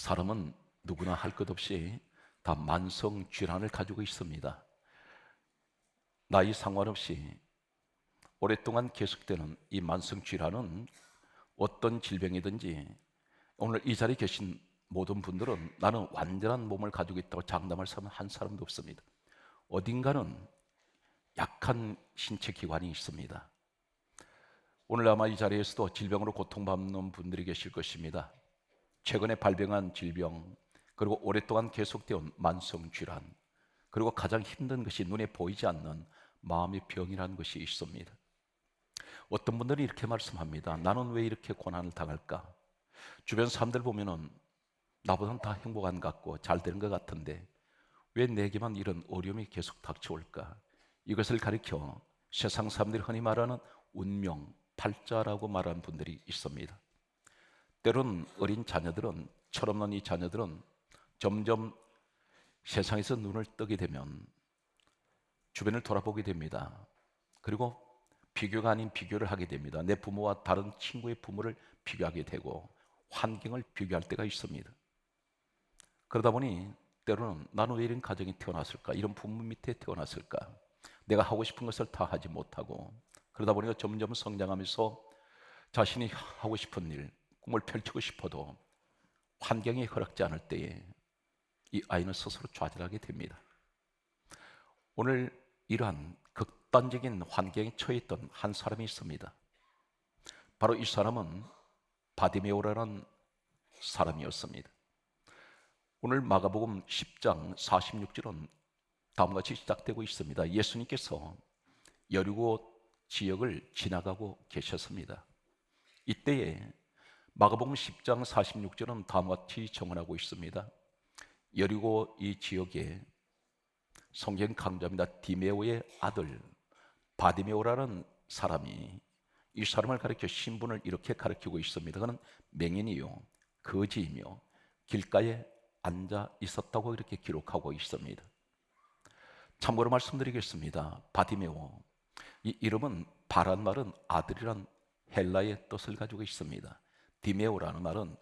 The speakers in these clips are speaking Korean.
사람은 누구나 할 것 없이 다 만성 질환을 가지고 있습니다. 나이 상관없이 오랫동안 계속되는 이 만성 질환은 어떤 질병이든지 오늘 이 자리에 계신 모든 분들은 나는 완전한 몸을 가지고 있다고 장담할 사람은 한 사람도 없습니다. 어딘가는 약한 신체 기관이 있습니다. 오늘 아마 이 자리에서도 질병으로 고통받는 분들이 계실 것입니다. 최근에 발병한 질병, 그리고 오랫동안 계속되온 만성 질환, 그리고 가장 힘든 것이 눈에 보이지 않는 마음의 병이라는 것이 있습니다. 어떤 분들이 이렇게 말씀합니다. 나는 왜 이렇게 고난을 당할까? 주변 사람들 보면은 나보다는 다 행복한 것 같고 잘 되는 것 같은데 왜 내게만 이런 어려움이 계속 닥쳐올까? 이것을 가리켜 세상 사람들이 흔히 말하는 운명, 팔자라고 말하는 분들이 있습니다. 때론 어린 자녀들은 철없는 이 자녀들은 점점 세상에서 눈을 뜨게 되면 주변을 돌아보게 됩니다. 그리고 비교가 아닌 비교를 하게 됩니다. 내 부모와 다른 친구의 부모를 비교하게 되고 환경을 비교할 때가 있습니다. 그러다 보니 때로는 나는 왜 이런 가정이 태어났을까? 이런 부모 밑에 태어났을까? 내가 하고 싶은 것을 다 하지 못하고 그러다 보니까 점점 성장하면서 자신이 하고 싶은 일, 꿈을 펼치고 싶어도 환경이 허락지 않을 때에 이 아이는 스스로 좌절하게 됩니다. 오늘 이러한 극단적인 환경에 처해 있던 한 사람이 있습니다. 바로 이 사람은 바디메오라는 사람이었습니다. 오늘 마가복음 10장 46절은 다음과 같이 시작되고 있습니다. 예수님께서 여리고 지역을 지나가고 계셨습니다. 이때에 마가복음 10장 46절은 다음과 같이 정언하고 있습니다. 여리고 이 지역에 성경 강자입니다. 디메오의 아들 바디메오라는 사람이 이 사람을 가리켜 신분을 이렇게 가리키고 있습니다. 그는 맹인이요 거지이며 길가에 앉아 있었다고 이렇게 기록하고 있습니다. 참고로 말씀드리겠습니다. 바디메오 이 이름은 바란 말은 아들이란 헬라의 뜻을 가지고 있습니다. 디메오라는 말은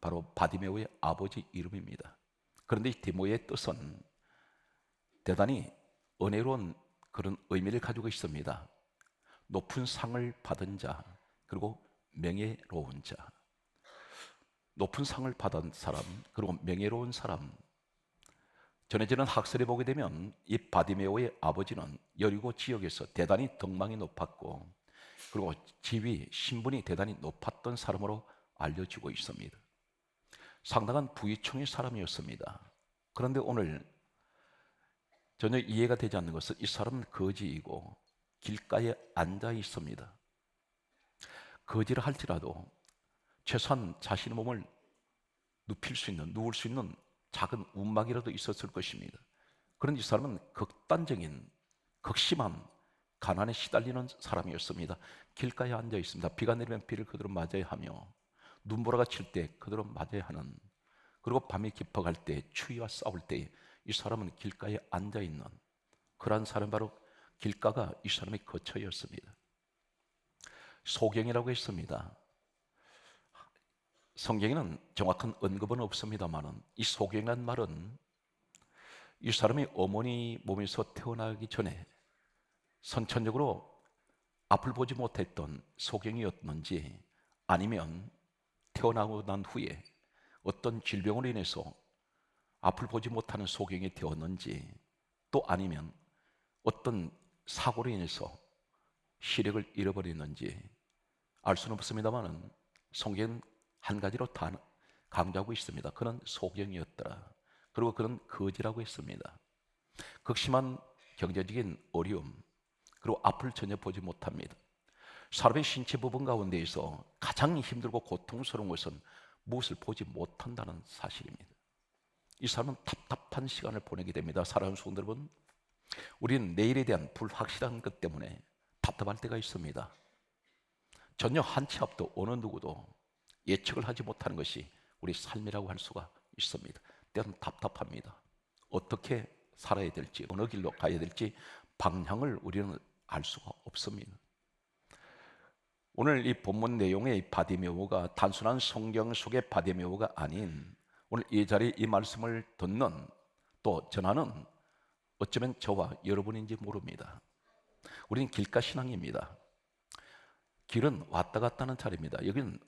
바로 바디메오의 아버지 이름입니다. 그런데 이 디모의 뜻은 대단히 은혜로운 그런 의미를 가지고 있습니다. 높은 상을 받은 자, 그리고 명예로운 자. 높은 상을 받은 사람, 그리고 명예로운 사람. 전해지는 학설에 보게 되면 이 바디메오의 아버지는 여리고 지역에서 대단히 덕망이 높았고, 그리고 지위, 신분이 대단히 높았던 사람으로 알려지고 있습니다. 상당한 부유층의 사람이었습니다. 그런데 오늘 전혀 이해가 되지 않는 것은 이 사람은 거지이고 길가에 앉아 있습니다. 거지를 할지라도 최소한 자신의 몸을 눕힐 수 있는, 누울 수 있는 작은 움막이라도 있었을 것입니다. 그런데 이 사람은 극단적인, 극심한 가난에 시달리는 사람이었습니다. 길가에 앉아 있습니다. 비가 내리면 비를 그대로 맞아야 하며, 눈보라가 칠 때 그대로 맞아야 하는, 그리고 밤이 깊어갈 때, 추위와 싸울 때, 이 사람은 길가에 앉아 있는 그러한 사람 바로 길가가 이 사람의 거처였습니다. 소경이라고 했습니다. 성경에는 정확한 언급은 없습니다만은 이 소경이란 말은 이 사람이 어머니 몸에서 태어나기 전에 선천적으로 앞을 보지 못했던 소경이었는지 아니면 태어나고 난 후에 어떤 질병으로 인해서 앞을 보지 못하는 소경이 되었는지 또 아니면 어떤 사고로 인해서 시력을 잃어버렸는지 알 수는 없습니다만은 성경 한 가지로 다 강조하고 있습니다. 그는 소경이었더라. 그리고 그는 거지라고 했습니다. 극심한 경제적인 어려움 그리고 앞을 전혀 보지 못합니다. 사람의 신체 부분 가운데에서 가장 힘들고 고통스러운 것은 무엇을 보지 못한다는 사실입니다. 이 사람은 답답한 시간을 보내게 됩니다. 사랑하는 성도 여러분, 우리는 내일에 대한 불확실한 것 때문에 답답할 때가 있습니다. 전혀 한 치 앞도 어느 누구도 예측을 하지 못하는 것이 우리 삶이라고 할 수가 있습니다. 때로는 답답합니다. 어떻게 살아야 될지, 어느 길로 가야 될지 방향을 우리는 알 수가 없습니다. 오늘 이 본문 내용의 바디메오가 단순한 성경 속의 바디메오가 아닌 오늘 이 자리에 이 말씀을 듣는 또 전하는 어쩌면 저와 여러분인지 모릅니다. 우리는 길가 신앙입니다. 길은 왔다 갔다 하는 자리입니다. 여기는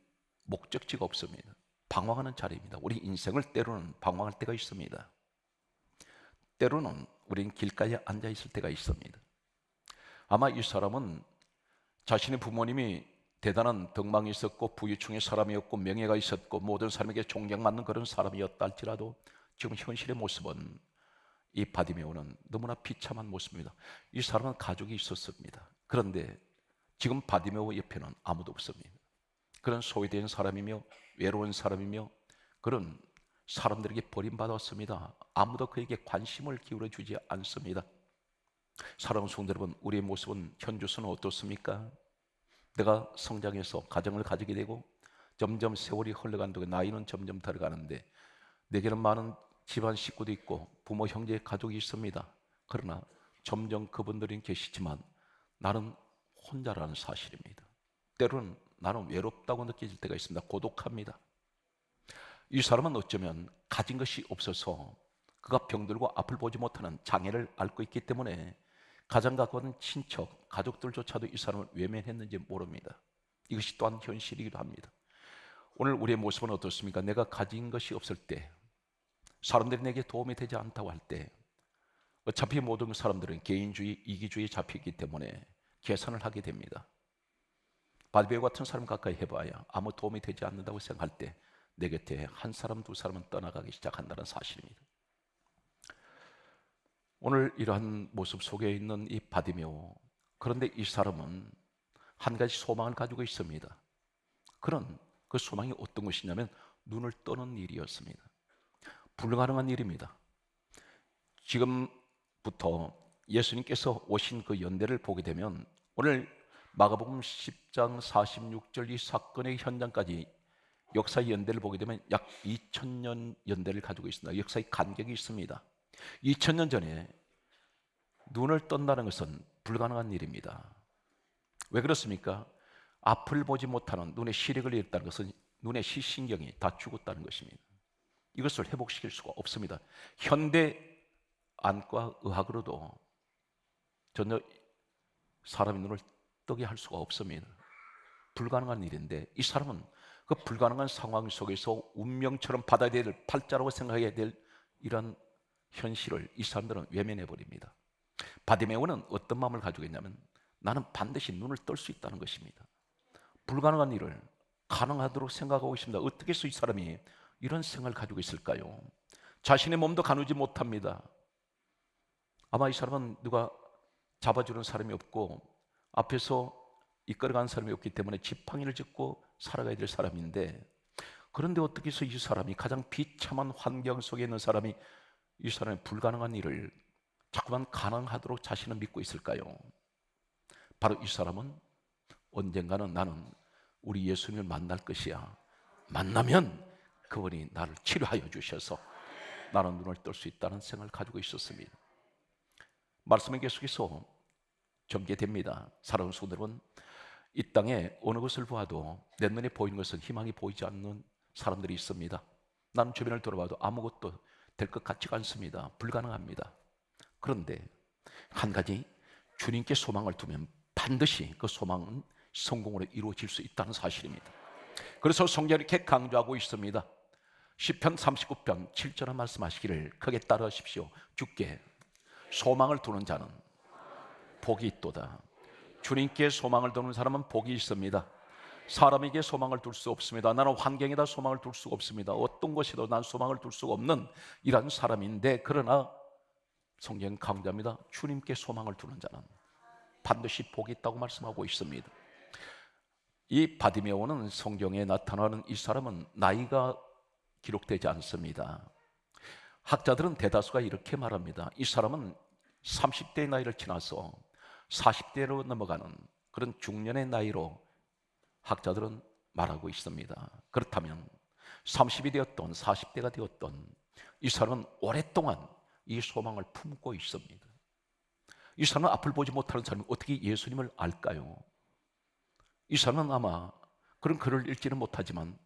목적지가 없습니다. 방황하는 자리입니다. 우리 인생을 때로는 방황할 때가 있습니다. 때로는 우리는 길가에 앉아 있을 때가 있습니다. 아마 이 사람은 자신의 부모님이 대단한 덕망이 있었고 부유층의 사람이었고 명예가 있었고 모든 사람에게 존경받는 그런 사람이었다 할지라도 지금 현실의 모습은 이 바디메오는 너무나 비참한 모습입니다. 이 사람은 가족이 있었습니다. 그런데 지금 바디메오 옆에는 아무도 없습니다. 그런 소외된 사람이며 외로운 사람이며 그런 사람들에게 버림받았습니다. 아무도 그에게 관심을 기울여 주지 않습니다. 사랑하는 성도 여러분, 우리의 모습은 현주소는 어떻습니까? 내가 성장해서 가정을 가지게 되고 점점 세월이 흘러간 동안 나이는 점점 들어가는데 내게는 많은 집안 식구도 있고 부모 형제 가족이 있습니다. 그러나 점점 그분들이 계시지만 나는 혼자라는 사실입니다. 때로는 나는 외롭다고 느껴질 때가 있습니다. 고독합니다. 이 사람은 어쩌면 가진 것이 없어서 그가 병들고 앞을 보지 못하는 장애를 앓고 있기 때문에 가장 가까운 친척, 가족들조차도 이 사람을 외면했는지 모릅니다. 이것이 또한 현실이기도 합니다. 오늘 우리의 모습은 어떻습니까? 내가 가진 것이 없을 때, 사람들이 내게 도움이 되지 않다고 할 때, 어차피 모든 사람들은 개인주의, 이기주의에 잡히기 때문에 계산을 하게 됩니다. 바디베어 같은 사람 가까이 해봐야 아무 도움이 되지 않는다고 생각할 때 내 곁에 한 사람, 두 사람은 떠나가기 시작한다는 사실입니다. 오늘 이러한 모습 속에 있는 이 바디메오 그런데 이 사람은 한 가지 소망을 가지고 있습니다. 그런 그 소망이 어떤 것이냐면 눈을 떠는 일이었습니다. 불가능한 일입니다. 지금부터 예수님께서 오신 그 연대를 보게 되면 오늘 마가복음 10장 46절 이 사건의 현장까지 역사의 연대를 보게 되면 약 2000년 연대를 가지고 있습니다. 역사의 간격이 있습니다. 2000년 전에 눈을 떤다는 것은 불가능한 일입니다. 왜 그렇습니까? 앞을 보지 못하는 눈의 시력을 잃었다는 것은 눈의 시신경이 다 죽었다는 것입니다. 이것을 회복시킬 수가 없습니다. 현대 안과 의학으로도 전혀 사람의 눈을 뜨게 할 수가 없습니다. 불가능한 일인데 이 사람은 그 불가능한 상황 속에서 운명처럼 받아야 될 팔자라고 생각해야 될 이런 현실을 이 사람들은 외면해 버립니다. 바디메오는 어떤 마음을 가지고 있냐면 나는 반드시 눈을 뜰 수 있다는 것입니다. 불가능한 일을 가능하도록 생각하고 있습니다. 어떻게 해서 이 사람이 이런 생각을 가지고 있을까요? 자신의 몸도 가누지 못합니다. 아마 이 사람은 누가 잡아주는 사람이 없고 앞에서 이끌어가는 사람이 없기 때문에 지팡이를 짚고 살아가야 될 사람인데 그런데 어떻게 해서 이 사람이 가장 비참한 환경 속에 있는 사람이 이 사람의 불가능한 일을 자꾸만 가능하도록 자신을 믿고 있을까요? 바로 이 사람은 언젠가는 나는 우리 예수님을 만날 것이야. 만나면 그분이 나를 치료하여 주셔서 나는 눈을 뜰 수 있다는 생각을 가지고 있었습니다. 말씀의 계속해서 전개됩니다. 사랑하는 성도 여러분, 이 땅에 어느 것을 보아도 내 눈에 보이는 것은 희망이 보이지 않는 사람들이 있습니다. 나는 주변을 돌아봐도 아무것도 될 것 같지가 않습니다. 불가능합니다. 그런데 한 가지 주님께 소망을 두면 반드시 그 소망은 성공으로 이루어질 수 있다는 사실입니다. 그래서 성경이 이렇게 강조하고 있습니다. 시편 39편 7절에 말씀하시기를 크게 따르십시오. 주께 소망을 두는 자는 복이 있도다. 주님께 소망을 두는 사람은 복이 있습니다. 사람에게 소망을 둘 수 없습니다. 나는 환경에다 소망을 둘 수가 없습니다. 어떤 것이도 난 소망을 둘 수가 없는 이런 사람인데 그러나 성경 강조합니다. 주님께 소망을 두는 자는 반드시 복이 있다고 말씀하고 있습니다. 이 바디메오는 성경에 나타나는 이 사람은 나이가 기록되지 않습니다. 학자들은 대다수가 이렇게 말합니다. 이 사람은 30대의 나이를 지나서 40대로 넘어가는 그런 중년의 나이로 학자들은 말하고 있습니다. 그렇다면 30이 되었던 40대가 되었던 이 사람은 오랫동안 이 소망을 품고 있습니다. 이 사람은 앞을 보지 못하는 사람이 어떻게 예수님을 알까요? 이 사람은 아마 그런 글을 읽지는 못하지만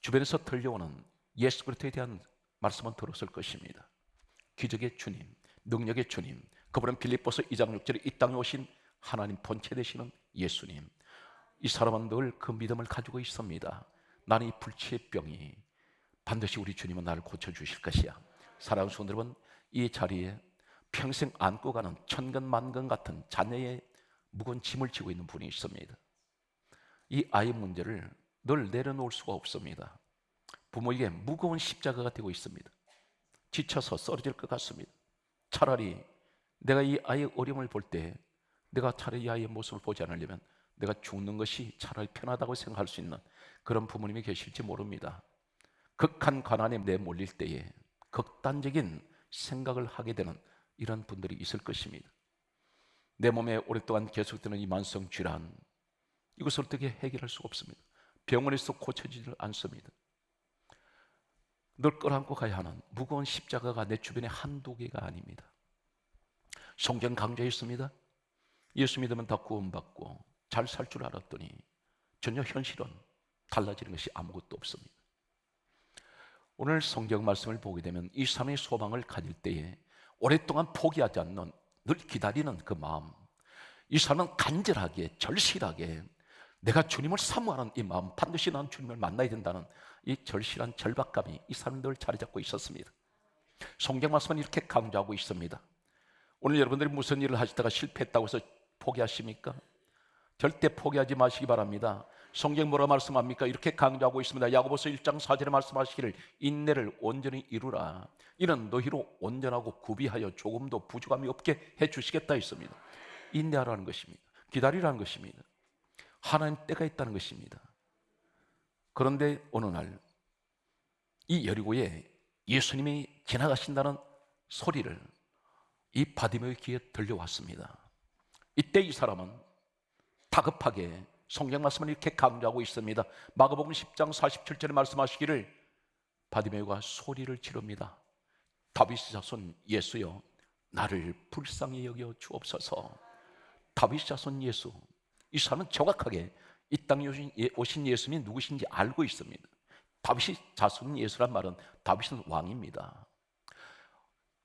주변에서 들려오는 예수 그리스도에 대한 말씀은 들었을 것입니다. 기적의 주님, 능력의 주님, 그분은 빌립보서 2장 6절에 이 땅에 오신 하나님 본체 되시는 예수님. 이 사람은 늘 그 믿음을 가지고 있습니다. 나는 이 불치의 병이 반드시 우리 주님은 나를 고쳐 주실 것이야. 사랑하는 성도 여러분, 이 자리에 평생 안고 가는 천근 만근 같은 자녀의 무거운 짐을 지고 있는 분이 있습니다. 이 아이 문제를 늘 내려놓을 수가 없습니다. 부모에게 무거운 십자가가 되고 있습니다. 지쳐서 쓰러질 것 같습니다. 차라리 내가 이 아이의 어려움을 볼 때 내가 차라리 이 아이의 모습을 보지 않으려면 내가 죽는 것이 차라리 편하다고 생각할 수 있는 그런 부모님이 계실지 모릅니다. 극한 가난에 내몰릴 때에 극단적인 생각을 하게 되는 이런 분들이 있을 것입니다. 내 몸에 오랫동안 계속되는 이 만성 질환 이것을 어떻게 해결할 수가 없습니다. 병원에서 고쳐지질 않습니다. 늘 끌어안고 가야 하는 무거운 십자가가 내 주변에 한두 개가 아닙니다. 성경 강조했습니다. 예수 믿으면 다 구원받고 잘 살 줄 알았더니 전혀 현실은 달라지는 것이 아무것도 없습니다. 오늘 성경 말씀을 보게 되면 이 삶의 소망을 가질 때에 오랫동안 포기하지 않는 늘 기다리는 그 마음 이 사람은 간절하게 절실하게 내가 주님을 사모하는 이 마음 반드시 난 주님을 만나야 된다는 이 절실한 절박감이 이 사람들 자리 잡고 있었습니다 성경 말씀은 이렇게 강조하고 있습니다 오늘 여러분들이 무슨 일을 하시다가 실패했다고 해서 포기하십니까? 절대 포기하지 마시기 바랍니다 성경 뭐라 말씀합니까? 이렇게 강조하고 있습니다 야고보서 1장 4절에 말씀하시기를 인내를 온전히 이루라 이는 너희로 온전하고 구비하여 조금도 부족함이 없게 해 주시겠다 했습니다 인내하라는 것입니다 기다리라는 것입니다 하나님 때가 있다는 것입니다. 그런데 어느 날 이 여리고에 예수님이 지나가신다는 소리를 이 바디메의 귀에 들려왔습니다. 이때 이 사람은 다급하게 성경 말씀을 이렇게 강조하고 있습니다. 마가복음 10장 47절에 말씀하시기를 바디메가 소리를 지릅니다. 다윗의 자손 예수여 나를 불쌍히 여겨 주옵소서. 다윗의 자손 예수 이 사람은 정확하게 이 땅에 예, 오신 예수님이 누구신지 알고 있습니다. 다윗이 자손 예수란 말은 다윗은 왕입니다.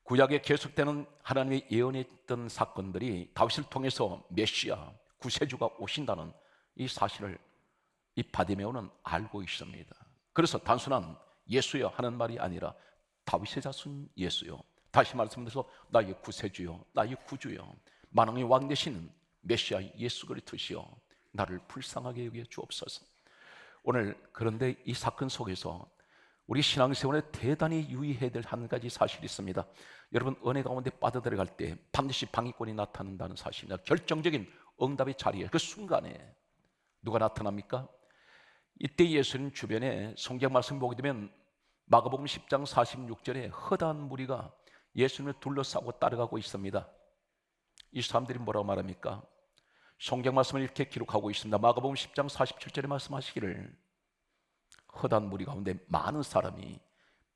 구약에 계속되는 하나님의 예언했던 사건들이 다윗을 통해서 메시아 구세주가 오신다는 이 사실을 이 바디메오는 알고 있습니다. 그래서 단순한 예수여 하는 말이 아니라 다윗의 자손 예수요. 다시 말씀드려서 나의 구세주요, 나의 구주요, 만왕의 왕 되시는 메시아 예수 그리스도시여 나를 불쌍하게 여겨 주옵소서. 오늘 그런데 이 사건 속에서 우리 신앙생활에 대단히 유의해야 될 한 가지 사실이 있습니다. 여러분 은혜 가운데 빠져들어갈 때 반드시 방위권이 나타난다는 사실입니다. 결정적인 응답의 자리에 그 순간에 누가 나타납니까? 이때 예수님 주변에 성경 말씀 보게 되면 마가복음 10장 46절에 허다한 무리가 예수님을 둘러싸고 따라가고 있습니다. 이 사람들이 뭐라고 말합니까? 성경 말씀을 이렇게 기록하고 있습니다. 마가복음 10장 47절에 말씀하시기를 허단 무리 가운데 많은 사람이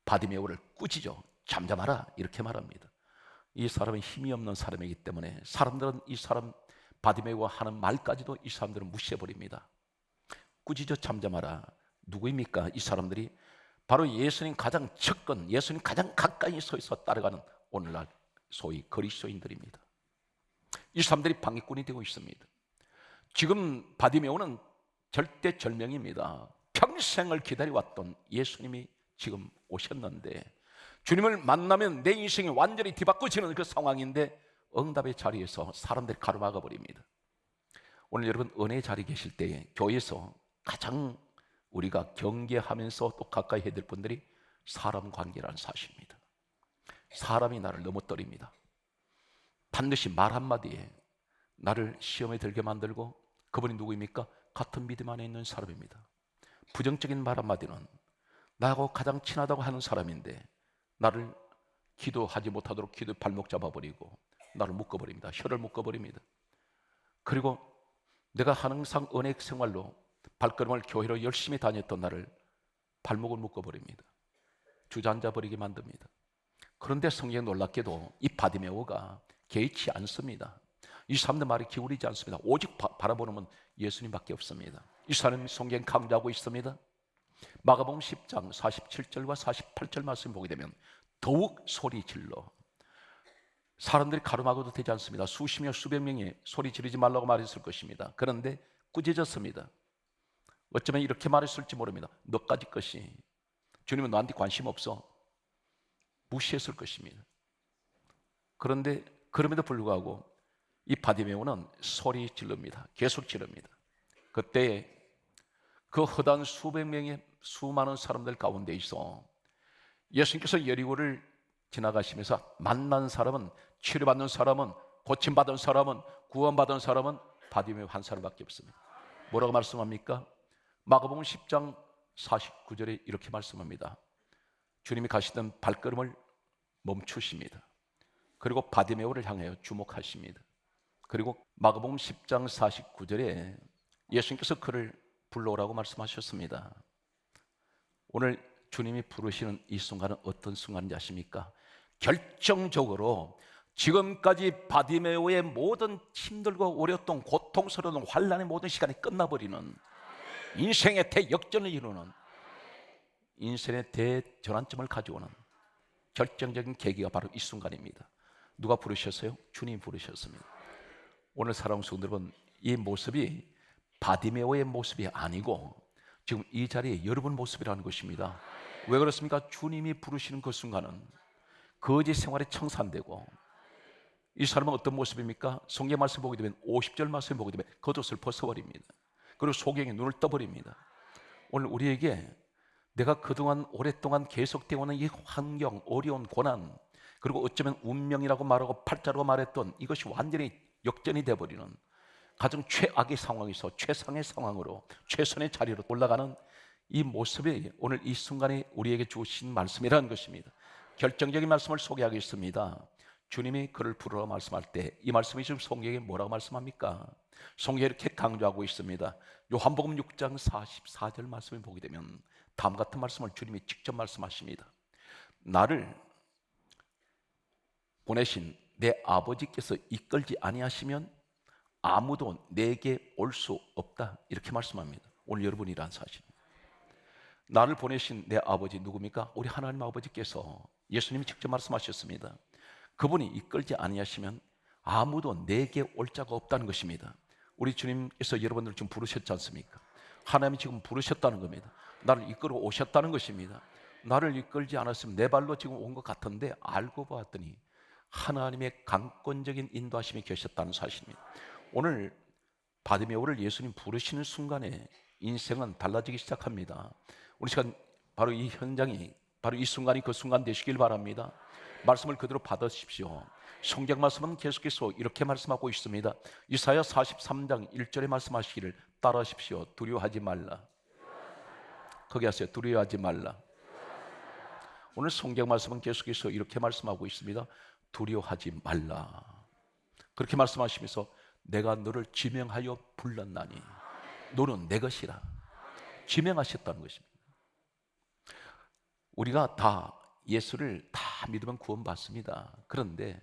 바디메오를 꾸짖어 잠잠하라 이렇게 말합니다. 이 사람은 힘이 없는 사람이기 때문에 사람들은 이 사람 바디메오가 하는 말까지도 이 사람들은 무시해 버립니다. 꾸짖어 잠잠하라 누구입니까? 이 사람들이 바로 예수님 가장 측근, 예수님 가장 가까이 서 있어 따라가는 오늘날 소위 그리스도인들입니다. 이 사람들이 방해꾼이 되고 있습니다. 지금 바디메오는 절대 절명입니다. 평생을 기다려왔던 예수님이 지금 오셨는데 주님을 만나면 내 인생이 완전히 뒤바꿔지는 그 상황인데 응답의 자리에서 사람들이 가로막아 버립니다. 오늘 여러분 은혜 자리 계실 때에 교회에서 가장 우리가 경계하면서 또 가까이 해야 될 분들이 사람 관계라는 사실입니다. 사람이 나를 넘어뜨립니다. 반드시 말 한마디에 나를 시험에 들게 만들고 그분이 누구입니까? 같은 믿음 안에 있는 사람입니다. 부정적인 말 한마디는 나하고 가장 친하다고 하는 사람인데 나를 기도하지 못하도록 기도 발목 잡아버리고 나를 묶어버립니다. 혀를 묶어버립니다. 그리고 내가 항상 은혜 생활로 발걸음을 교회로 열심히 다녔던 나를 발목을 묶어버립니다. 주저앉아 버리게 만듭니다. 그런데 성경 놀랍게도 이 바디메오가 개의치 않습니다. 이 사람들 말이 기울이지 않습니다. 오직 바, 라보는 예수님밖에 없습니다. 이 사람이 성경 강조하고 있습니다. 마가복음 10장 47절과 48절 말씀 보게 되면 더욱 소리 질러 사람들이 가름하고도 되지 않습니다. 수십 명 수백 명이 소리 지르지 말라고 말했을 것입니다. 그런데 꾸짖었습니다. 어쩌면 이렇게 말했을지 모릅니다. 너까지 것이 주님은 너한테 관심 없어 무시했을 것입니다. 그런데 그럼에도 불구하고 이 바디메오는 소리 지릅니다. 계속 지릅니다. 그때 그 허다한 수백 명의 수많은 사람들 가운데 있어 예수님께서 여리고를 지나가시면서 만난 사람은 치료받는 사람은 고침받은 사람은 구원받은 사람은 바디메오 한 사람밖에 없습니다. 뭐라고 말씀합니까? 마가복음 10장 49절에 이렇게 말씀합니다. 주님이 가시던 발걸음을 멈추십니다. 그리고 바디메오를 향하여 주목하십니다. 그리고 마가복음 10장 49절에 예수님께서 그를 불러오라고 말씀하셨습니다. 오늘 주님이 부르시는 이 순간은 어떤 순간인지 아십니까? 결정적으로 지금까지 바디메오의 모든 힘들고 어려웠던 고통스러운 환란의 모든 시간이 끝나버리는 인생의 대역전을 이루는 인생의 대전환점을 가져오는 결정적인 계기가 바로 이 순간입니다. 누가 부르셨어요? 주님 부르셨습니다. 오늘 사랑하는 성도 여러분, 이 모습이 바디메오의 모습이 아니고 지금 이 자리에 여러분 모습이라는 것입니다. 왜 그렇습니까? 주님이 부르시는 그 순간은 거짓 생활에 청산되고 이 사람은 어떤 모습입니까? 성경 말씀 보게 되면 50절 말씀 보게 되면 겉옷을 벗어버립니다. 그리고 소경이 눈을 떠버립니다. 오늘 우리에게 내가 그동안 오랫동안 계속되어 오는 이 환경, 어려운 고난, 그리고 어쩌면 운명이라고 말하고 팔자로 말했던 이것이 완전히 역전이 되어버리는 가장 최악의 상황에서 최상의 상황으로 최선의 자리로 올라가는 이 모습이 오늘 이 순간에 우리에게 주신 말씀이라는 것입니다. 결정적인 말씀을 소개하겠습니다. 주님이 그를 부르러 말씀할 때 이 말씀이 지금 성경에 뭐라고 말씀합니까? 성경에 이렇게 강조하고 있습니다. 요한복음 6장 44절 말씀을 보게 되면 다음 같은 말씀을 주님이 직접 말씀하십니다. 나를 보내신 내 아버지께서 이끌지 아니하시면 아무도 내게 올 수 없다 이렇게 말씀합니다. 오늘 여러분이란 사실. 나를 보내신 내 아버지 누굽니까? 우리 하나님 아버지께서 예수님이 직접 말씀하셨습니다. 그분이 이끌지 아니하시면 아무도 내게 올 자가 없다는 것입니다. 우리 주님께서 여러분들 지금 부르셨지 않습니까? 하나님이 지금 부르셨다는 겁니다. 나를 이끌어 오셨다는 것입니다. 나를 이끌지 않았으면 내 발로 지금 온 것 같은데 알고 보았더니 하나님의 강권적인 인도하심이 계셨다는 사실입니다. 오늘 바디메오를 예수님 부르시는 순간에 인생은 달라지기 시작합니다. 우리 시간 바로 이 현장이 바로 이 순간이 그 순간 되시길 바랍니다. 말씀을 그대로 받으십시오. 성경 말씀은 계속해서 이렇게 말씀하고 있습니다. 이사야 43장 1절에 말씀하시기를 따라하십시오. 두려워하지 말라. 거기 하세요. 두려워하지 말라. 오늘 성경 말씀은 계속해서 이렇게 말씀하고 있습니다. 두려워하지 말라. 그렇게 말씀하시면서 내가 너를 지명하여 불렀나니 너는 내 것이라. 지명하셨다는 것입니다. 우리가 다 예수를 다 믿으면 구원받습니다. 그런데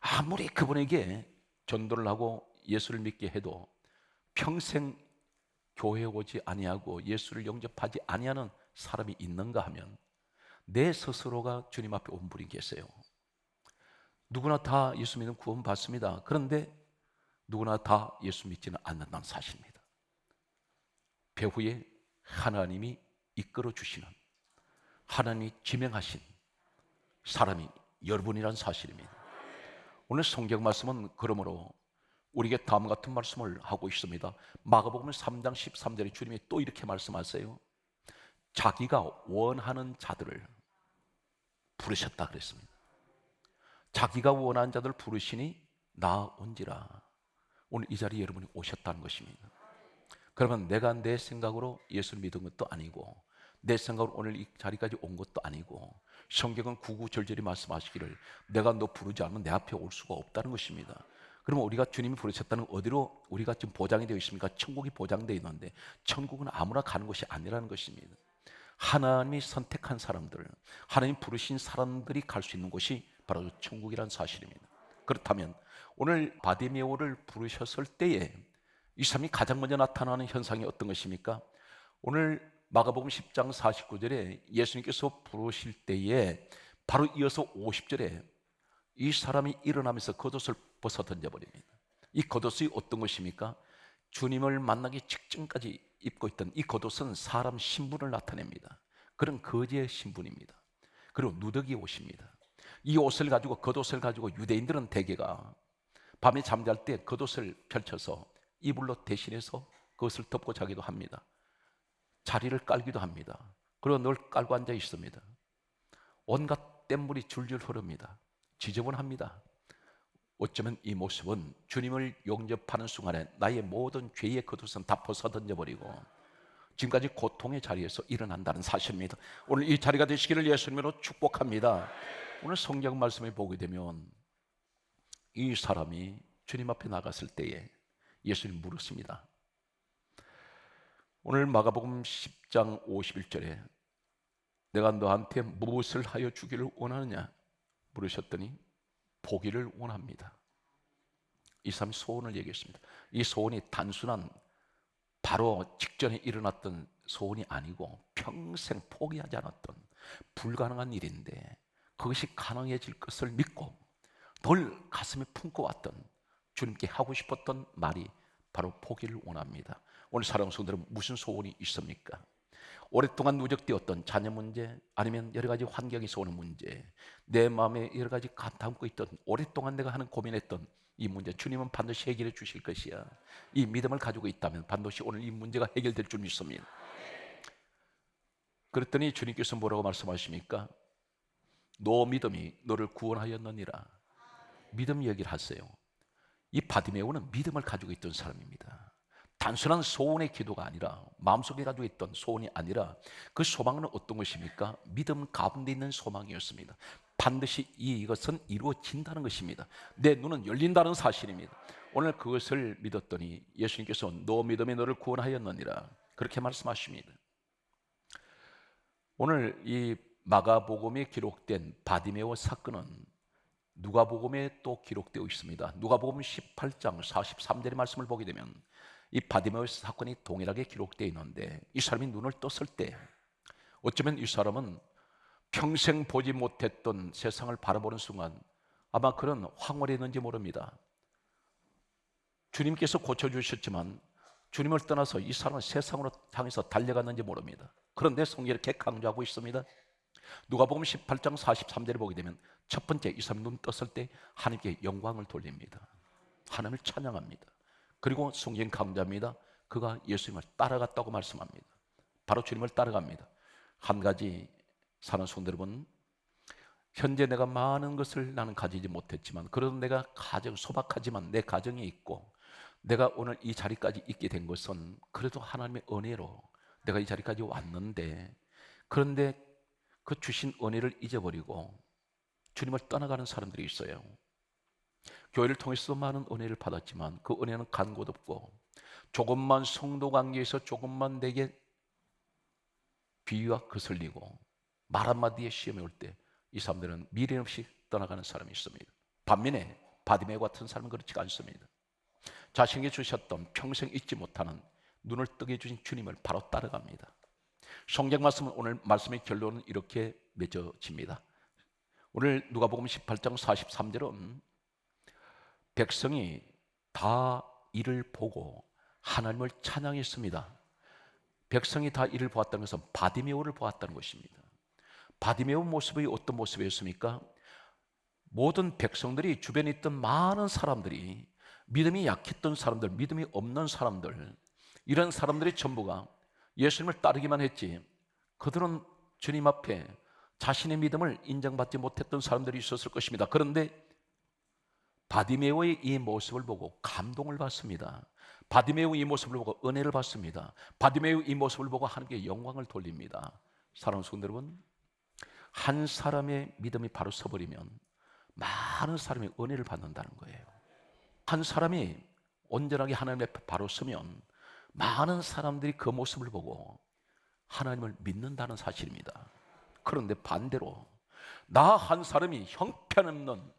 아무리 그분에게 전도를 하고 예수를 믿게 해도 평생 교회 오지 아니하고 예수를 영접하지 아니하는 사람이 있는가 하면 내 스스로가 주님 앞에 온 분이 계세요. 누구나 다 예수 믿는 구원 받습니다. 그런데 누구나 다 예수 믿지는 않는다는 사실입니다. 배후에 하나님이 이끌어 주시는 하나님이 지명하신 사람이 여러분이란 사실입니다. 오늘 성경 말씀은 그러므로 우리에게 다음 같은 말씀을 하고 있습니다. 마가복음 3장 13절에 주님이 또 이렇게 말씀하세요. 자기가 원하는 자들을 부르셨다 그랬습니다. 자기가 원하는 자들 부르시니 나 온지라. 오늘 이 자리에 여러분이 오셨다는 것입니다. 그러면 내가 내 생각으로 예수를 믿은 것도 아니고 내 생각으로 오늘 이 자리까지 온 것도 아니고 성경은 구구절절히 말씀하시기를 내가 너 부르지 않으면 내 앞에 올 수가 없다는 것입니다. 그러면 우리가 주님이 부르셨다는 어디로 우리가 지금 보장이 되어 있습니까? 천국이 보장되어 있는데 천국은 아무나 가는 것이 아니라는 것입니다. 하나님이 선택한 사람들, 하나님 부르신 사람들이 갈 수 있는 곳이 바로 천국이란 사실입니다. 그렇다면 오늘 바디메오를 부르셨을 때에 이 사람이 가장 먼저 나타나는 현상이 어떤 것입니까? 오늘 마가복음 10장 49절에 예수님께서 부르실 때에 바로 이어서 50절에 이 사람이 일어나면서 겉옷을 벗어 던져버립니다. 이 겉옷이 어떤 것입니까? 주님을 만나기 직전까지 입고 있던 이 겉옷은 사람 신분을 나타냅니다. 그런 거지의 신분입니다. 그리고 누더기 옷입니다. 이 옷을 가지고 겉옷을 가지고 유대인들은 대개가 밤에 잠잘 때 겉옷을 펼쳐서 이불로 대신해서 그것을 덮고 자기도 합니다. 자리를 깔기도 합니다. 그리고 늘 깔고 앉아 있습니다. 온갖 뗏물이 줄줄 흐릅니다. 지저분합니다. 어쩌면 이 모습은 주님을 용접하는 순간에 나의 모든 죄의 겉옷은 다 벗어 던져버리고 지금까지 고통의 자리에서 일어난다는 사실입니다. 오늘 이 자리가 되시기를 예수님으로 축복합니다. 오늘 성경 말씀을 보게 되면 이 사람이 주님 앞에 나갔을 때에 예수님 물었습니다. 오늘 마가복음 10장 51절에 내가 너한테 무엇을 하여 주기를 원하느냐 물으셨더니 보기를 원합니다. 이 사람이 소원을 얘기했습니다. 이 소원이 단순한 바로 직전에 일어났던 소원이 아니고 평생 포기하지 않았던 불가능한 일인데 그것이 가능해질 것을 믿고 늘 가슴에 품고 왔던 주님께 하고 싶었던 말이 바로 포기를 원합니다. 오늘 사랑하는 성들은 무슨 소원이 있습니까? 오랫동안 누적되었던 자녀 문제 아니면 여러 가지 환경에서 오는 문제 내 마음에 여러 가지 담고 있던 오랫동안 내가 하는 고민했던 이 문제 주님은 반드시 해결해 주실 것이야 이 믿음을 가지고 있다면 반드시 오늘 이 문제가 해결될 줄 믿습니다 그랬더니 주님께서 뭐라고 말씀하십니까? 너 믿음이 너를 구원하였느니라 믿음 얘기를 하세요 이 바디메오는 믿음을 가지고 있던 사람입니다 단순한 소원의 기도가 아니라 마음속에 가지고 있던 소원이 아니라 그 소망은 어떤 것입니까? 믿음 가운데 있는 소망이었습니다. 반드시 이것은 이루어진다는 것입니다. 내 눈은 열린다는 사실입니다. 오늘 그것을 믿었더니 예수님께서 너 믿음이 너를 구원하였느니라 그렇게 말씀하십니다. 오늘 이 마가복음에 기록된 바디메오 사건은 누가복음에 또 기록되어 있습니다. 누가복음 18장 43절의 말씀을 보게 되면 이 바디메오 사건이 동일하게 기록되어 있는데 이 사람이 눈을 떴을 때 어쩌면 이 사람은 평생 보지 못했던 세상을 바라보는 순간 아마 그런 황홀했는지 모릅니다. 주님께서 고쳐주셨지만 주님을 떠나서 이 사람은 세상으로 향해서 달려갔는지 모릅니다. 그런데 성경이 이렇게 강조하고 있습니다. 누가 보면 18장 43절을 보게 되면 첫 번째 이 사람 눈 떴을 때 하나님께 영광을 돌립니다. 하나님을 찬양합니다. 그리고 성경 강자입니다. 그가 예수님을 따라갔다고 말씀합니다. 바로 주님을 따라갑니다. 한 가지 사는 여러분, 현재 내가 많은 것을 나는 가지지 못했지만, 그래도 내가 가정, 소박하지만 내 가정이 있고, 내가 오늘 이 자리까지 있게 된 것은 그래도 하나님의 은혜로 내가 이 자리까지 왔는데, 그런데 그 주신 은혜를 잊어버리고 주님을 떠나가는 사람들이 있어요. 교회를 통해서 많은 은혜를 받았지만 그 은혜는 간 곳 없고 조금만 성도 관계에서 조금만 내게 비위와 거슬리고 말 한마디에 시험이 올 때 이 사람들은 미련 없이 떠나가는 사람이 있습니다. 반면에 바디메 같은 사람은 그렇지 않습니다. 자신에게 주셨던 평생 잊지 못하는 눈을 뜨게 주신 주님을 바로 따라갑니다. 성경 말씀은 오늘 말씀의 결론은 이렇게 맺어집니다. 오늘 누가복음 18장 43절은 백성이 다 이를 보고 하나님을 찬양했습니다. 백성이 다 이를 보았다는 것은 바디메오를 보았다는 것입니다. 바디메오 모습이 어떤 모습이었습니까? 모든 백성들이 주변에 있던 많은 사람들이 믿음이 약했던 사람들, 믿음이 없는 사람들, 이런 사람들이 전부가 예수님을 따르기만 했지 그들은 주님 앞에 자신의 믿음을 인정받지 못했던 사람들이 있었을 것입니다. 그런데 바디메오의 이 모습을 보고 감동을 받습니다. 바디메오 이 모습을 보고 은혜를 받습니다. 바디메오 이 모습을 보고 하나님께 영광을 돌립니다. 사랑하는 성도 여러분, 한 사람의 믿음이 바로 서버리면 많은 사람이 은혜를 받는다는 거예요. 한 사람이 온전하게 하나님 앞에 바로 서면 많은 사람들이 그 모습을 보고 하나님을 믿는다는 사실입니다. 그런데 반대로 나 한 사람이 형편없는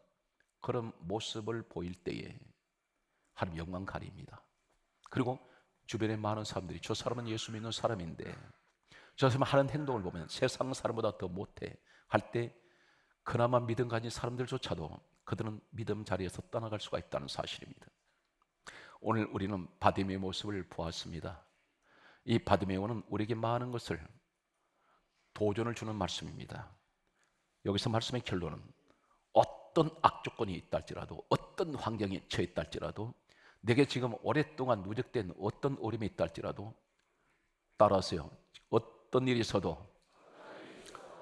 그런 모습을 보일 때에 하나님 영광 가립니다. 그리고 주변에 많은 사람들이 저 사람은 예수 믿는 사람인데 저 사람 하는 행동을 보면 세상 사람보다 더 못해 할 때 그나마 믿음 가진 사람들조차도 그들은 믿음 자리에서 떠나갈 수가 있다는 사실입니다. 오늘 우리는 바디메의 모습을 보았습니다. 이 바디메오는 우리에게 많은 것을 도전을 주는 말씀입니다. 여기서 말씀의 결론은 어떤 악조건이 있다 할지라도 어떤 있다 할지라도 내게 지금 오랫동안 누적된 어떤 어려움이 있다 할지라도 따라서요. 어떤 일이 있어도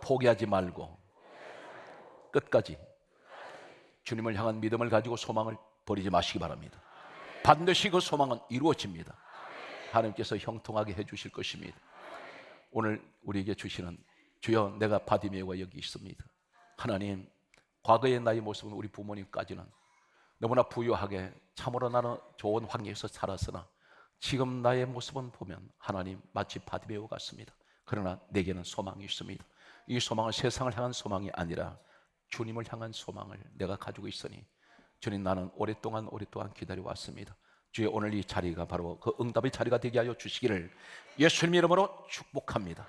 포기하지 말고 끝까지 주님을 향한 믿음을 가지고 소망을 버리지 마시기 바랍니다. 반드시 그 소망은 이루어집니다. 하나님께서 형통하게 해 주실 것입니다. 오늘 우리에게 주시는 주여 내가 바디메오가 여기 있습니다. 하나님 과거의 나의 모습은 우리 부모님까지는 너무나 부유하게 참으로 나는 좋은 환경에서 살았으나 지금 나의 모습은 보면 하나님 마치 바디메오 같습니다. 그러나 내게는 소망이 있습니다. 이 소망은 세상을 향한 소망이 아니라 주님을 향한 소망을 내가 가지고 있으니 주님 나는 오랫동안 오랫동안 기다려 왔습니다. 주의 오늘 이 자리가 바로 그 응답의 자리가 되게 하여 주시기를 예수님 이름으로 축복합니다.